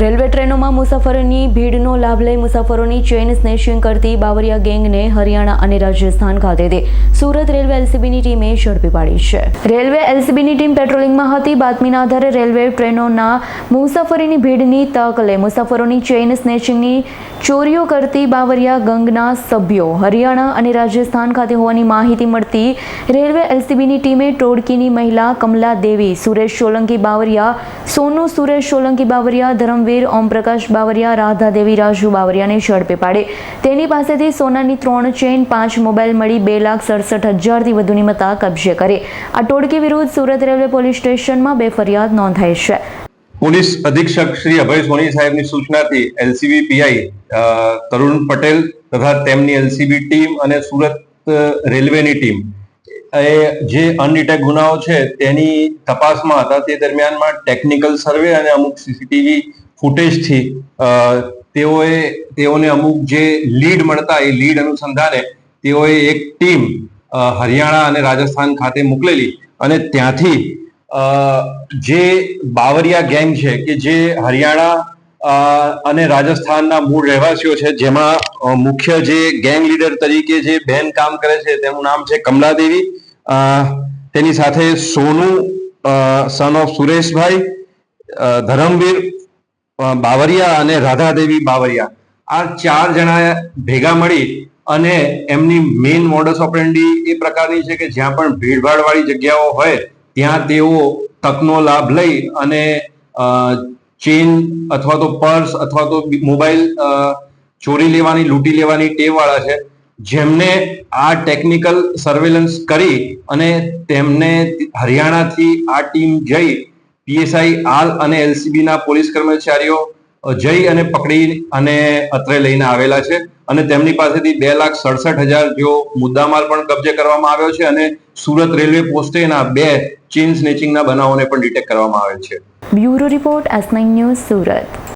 Railway ટ્રેનોમાં મુસાફરોની ભીડનો લાભ લઈ મુસાફરોની ચેઇન સ્નેચિંગ કરતી બાવરિયા ગેંગને હરિયાણા અને રાજસ્થાન ખાતેથી સુરત રેલવે એલસીબીની ટીમે ઝડપી પાડી છે. રેલવે એલસીબીની ટીમ પેટ્રોલિંગમાં હતી. બાતમીના આધારે રેલવે ટ્રેનોના મુસાફરીની ભીડની તક લઈ મુસાફરોની ચેઇન સ્નેચિંગની ચોરીઓ કરતી બાવરિયા ગંગના સભ્યો હરિયાણા અને રાજસ્થાન ખાતે હોવાની માહિતી મળતી રેલવે એલસીબીની ટીમે ટોળકીની મહિલા કમલા દેવી, સુરેશ સોલંકી બાવરિયા સોનુ, સુરેશ સોલંકી બાવરિયા, ધરમવીર ઓમપ્રકાશ બાવરિયા રાધા દેવી રાજુ બાવરિયાને ઝડપે પાડે. તેની પાસેથી સોનાની ત્રણ ચેઇન પાંચ મોબાઈલ મળી બે લાખ સડસઠ હજારથી વધુની મતા કબજે કરે. આ ટોળકી વિરુદ્ધ સુરત રેલવે પોલીસ સ્ટેશનમાં બે ફરિયાદ નોંધાઈ છે. પોલીસ અધિક્ષક શ્રી અભય સોની સાહેબની સૂચનાથી એલસીબી પીઆઈ તરુણ પટેલ તથા તેમની એલસીબી ટીમ અને સુરત રેલવેની ટીમ એ જે અનડિટેક ગુનાઓ છે, તેની તપાસમાં હતા. તે દરમિયાનમાં ટેકનિકલ સર્વે અને અમુક સીસીટીવી ફૂટેજથી તેઓએ, તેઓને અમુક જે લીડ મળતા, એ લીડ અનુસંધાને તેઓએ એક ટીમ હરિયાણા અને રાજસ્થાન ખાતે મોકલેલી. અને ત્યાંથી જે બાવરિયા ગેંગ છે, કે જે હરિયાણા અને રાજસ્થાનના મૂળ રહેવાસીઓ છે, જેમાં મુખ્ય જે ગેંગ લીડર તરીકે જે બેન કામ કરે છે, તેનું નામ છે કમલાદેવી. તેની સાથે સોનુ સન ઓફ સુરેશભાઈ ધરમવીર બાવરિયા અને રાધાદેવી બાવરિયા. આ ચાર જણા ભેગા મળી અને એમની મેઇન મોડસ ઓપરેન્ડી એ પ્રકારની છે કે જ્યાં પણ ભીડભાડ વાળી જગ્યાઓ હોય, ત્યાં તેઓ તકનો લાભ લઈ અને ચેન અથવા તો પર્સ અથવા તો મોબાઈલ ચોરી લેવાની, લૂંટી લેવાની ટેવ વાળા છે. જેમને આ ટેકનિકલ સર્વેલન્સ કરી અને તેમને હરિયાણાથી આ ટીમ જઈ પીએસઆઈ આલ અને એલસીબીના પોલીસ કર્મચારીઓ જઈ અને પકડી અને અત્રે લઈને આવેલા છે. અને તેમની પાસેથી બે લાખ સડસઠ હજાર જેવો મુદ્દામાલ પણ કબજે કરવામાં આવ્યો છે અને સુરત રેલવે પોસ્ટેના બે ચેઇન સ્નેચિંગના બનાવોને પણ ડિટેક્ટ કરવામાં આવે છે. Bureau report S news Surat.